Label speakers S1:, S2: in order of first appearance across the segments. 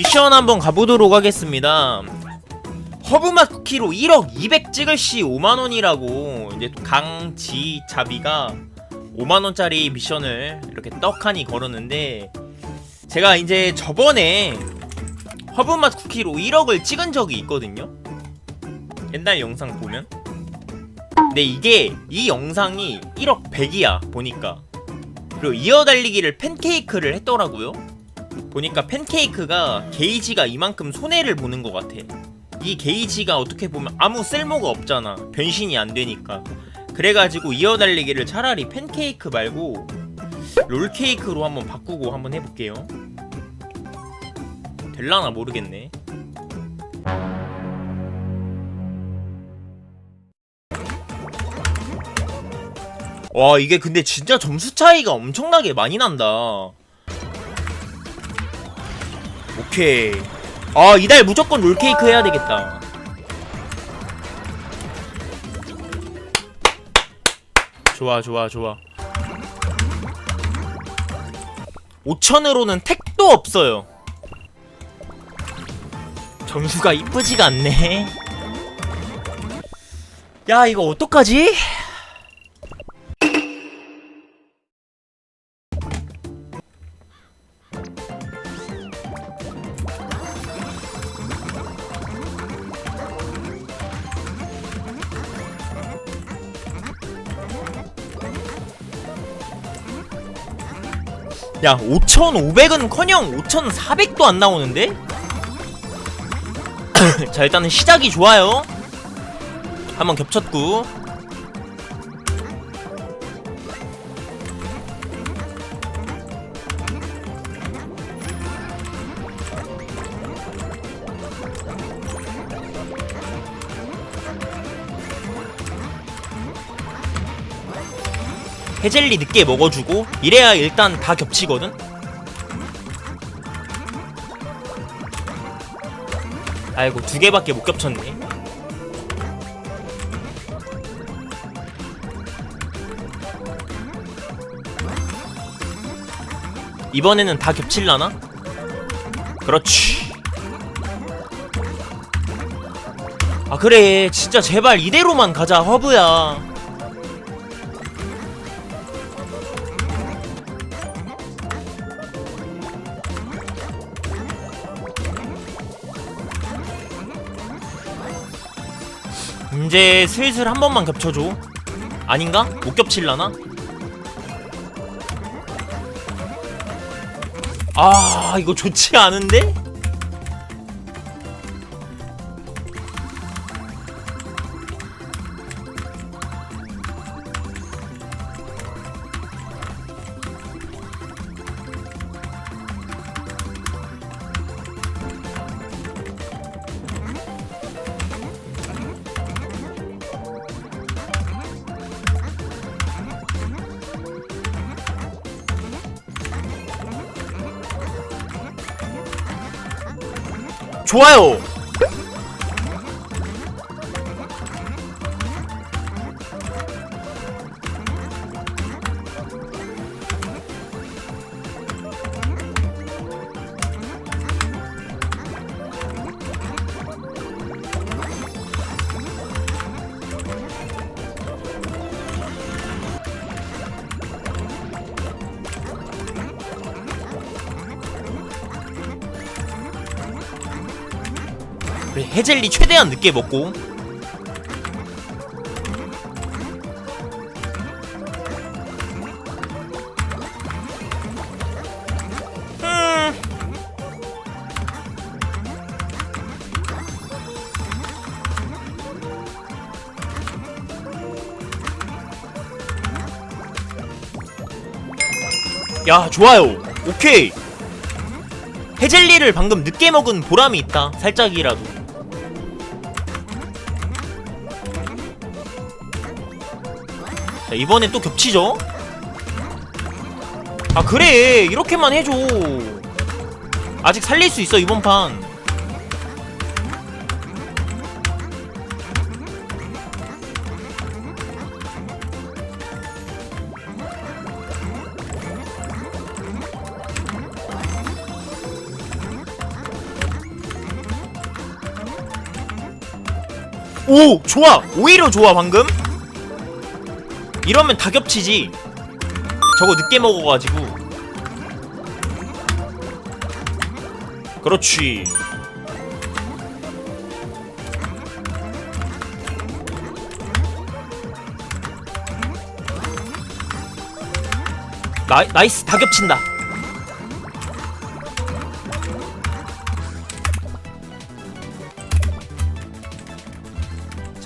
S1: 미션 한번 가보도록 하겠습니다. 허브맛 쿠키로 1억 200 찍을 시 5만원이라고 이제 또 강지잡이가 5만원짜리 미션을 이렇게 떡하니 걸었는데 제가 이제 저번에 허브맛 쿠키로 1억을 찍은 적이 있거든요. 옛날 영상 보면. 근데 이게 이 영상이 1억 100이야 보니까. 그리고 이어달리기를 팬케이크를 했더라고요. 보니까 팬케이크가 게이지가 이만큼 손해를 보는 것 같아. 이 게이지가 어떻게 보면 아무 쓸모가 없잖아. 변신이 안 되니까. 그래가지고 이어달리기를 차라리 팬케이크 말고 롤케이크로 한번 바꾸고 한번 해볼게요. 될라나 모르겠네. 와 이게 근데 진짜 점수 차이가 엄청나게 많이 난다. 오케이. 아 이달 무조건 롤케이크 해야 되겠다. 좋아 좋아 좋아. 5천으로는 택도 없어요. 점수가 이쁘지가 않네. 야 이거 어떡하지? 야 5,500은 커녕 5,400도 안 나오는데? 자 일단은 시작이 좋아요 한번 겹쳤고 해젤리 늦게 먹어주고 이래야 일단 다 겹치거든? 아이고 두 개밖에 못 겹쳤네 이번에는 다 겹칠라나? 그렇지 아 그래 진짜 제발 이대로만 가자 허브야 이제 슬슬 한 번만 겹쳐줘. 아닌가? 못 겹칠라나? 아, 이거 좋지 않은데? 좋아요. 해젤리 최대한 늦게 먹고. 음. 야 좋아요. 오케이. 해젤리를 방금 늦게 먹은 보람이 있다. 살짝이라도 자 이번엔 또 겹치죠 아 그래 이렇게만 해줘 아직 살릴 수 있어 이번 판 오! 좋아! 오히려 좋아 방금 이러면 다 겹치지. 저거 늦게 먹어가지고. 그렇지. 나, 나이스. 다 겹친다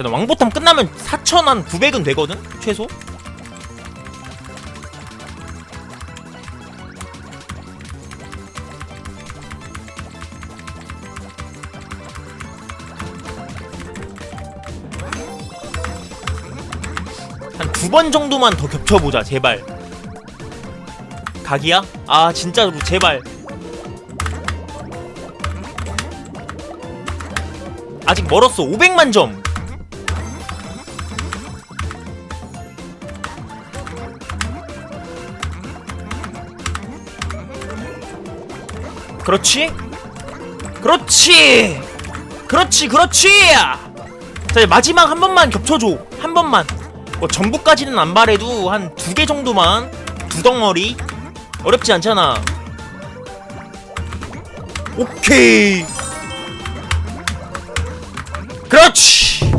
S1: 자, 나 왕보탐 끝나면 4천 한 900은 되거든? 최소? 한 두 번 정도만 더 겹쳐보자, 제발. 각이야? 아, 진짜 로, 제발. 아직 멀었어. 500만 점. 그렇지? 그렇지! 그렇지, 그렇지! 자, 이제 마지막 한 번만 겹쳐줘. 한 번만. 뭐 전부까지는 안 바래도 한 두 개 정도만. 두 덩어리. 어렵지 않잖아. 오케이. 그렇지!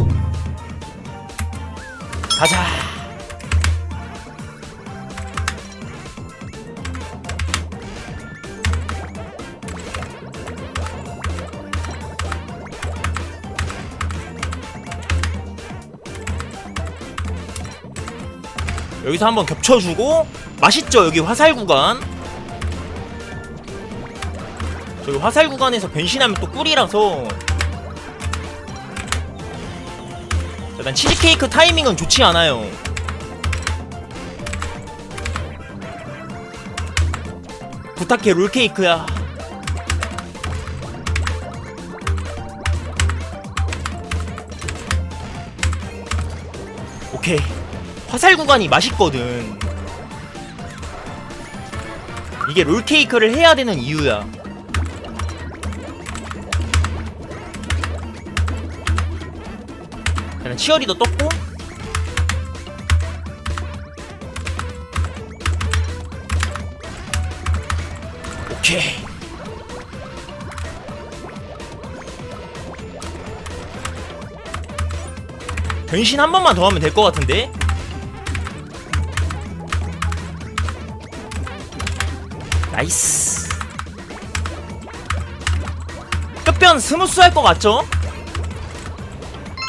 S1: 가자. 여기서 한번 겹쳐주고 맛있죠 여기 화살 구간? 저기 화살 구간에서 변신하면 또 꿀이라서. 자, 일단 치즈케이크 타이밍은 좋지 않아요. 부탁해 롤케이크야. 오케이 화살 구간이 맛있거든. 이게 롤케이크를 해야 되는 이유야. 그냥 치어리도 떴고. 오케이. 변신 한 번만 더 하면 될 것 같은데? 나이스. 끝변 스무스할 것 같죠?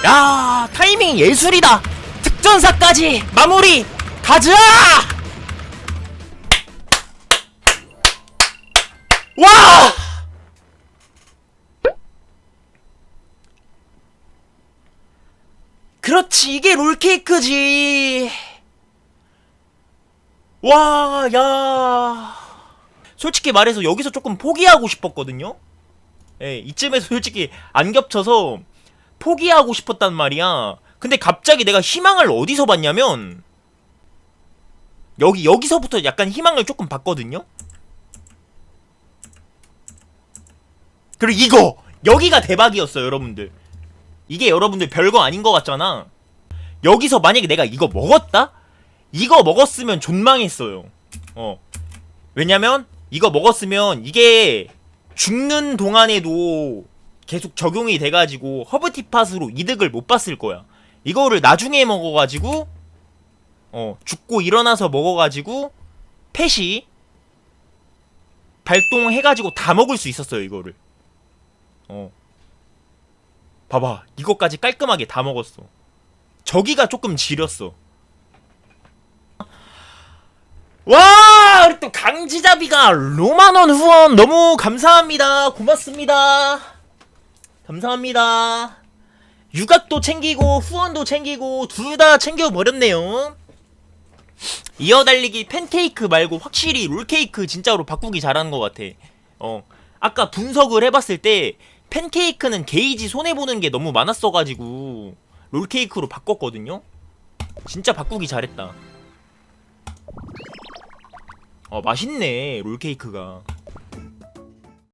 S1: 야 타이밍 예술이다. 특전사까지 마무리. 가자! 와! 그렇지 이게 롤케이크지. 와, 야. 솔직히 말해서 여기서 조금 포기하고 싶었거든요? 예, 이쯤에서 솔직히 안 겹쳐서 포기하고 싶었단 말이야. 근데 갑자기 내가 희망을 어디서 봤냐면, 여기, 여기서부터 약간 희망을 조금 봤거든요? 그리고 이거! 여기가 대박이었어요, 여러분들. 이게 여러분들 별거 아닌 것 같잖아. 여기서 만약에 내가 이거 먹었다? 이거 먹었으면 존망했어요. 어. 왜냐면 이거 먹었으면 이게 죽는 동안에도 계속 적용이 돼가지고 허브티팟으로 이득을 못 봤을 거야. 이거를 나중에 먹어가지고 어 죽고 일어나서 먹어가지고 펫이 발동해가지고 다 먹을 수 있었어요 이거를. 어. 봐봐 이거까지 깔끔하게 다 먹었어. 저기가 조금 지렸어. 와, 우리 또 강지잡이가 로만원 후원 너무 감사합니다. 고맙습니다. 감사합니다. 유각도 챙기고 후원도 챙기고 둘 다 챙겨 버렸네요. 이어달리기 팬케이크 말고 확실히 롤케이크 진짜로 바꾸기 잘하는 것 같아. 어, 아까 분석을 해봤을 때 팬케이크는 게이지 손해 보는 게 너무 많았어가지고 롤케이크로 바꿨거든요. 진짜 바꾸기 잘했다. 어 맛있네 롤케이크가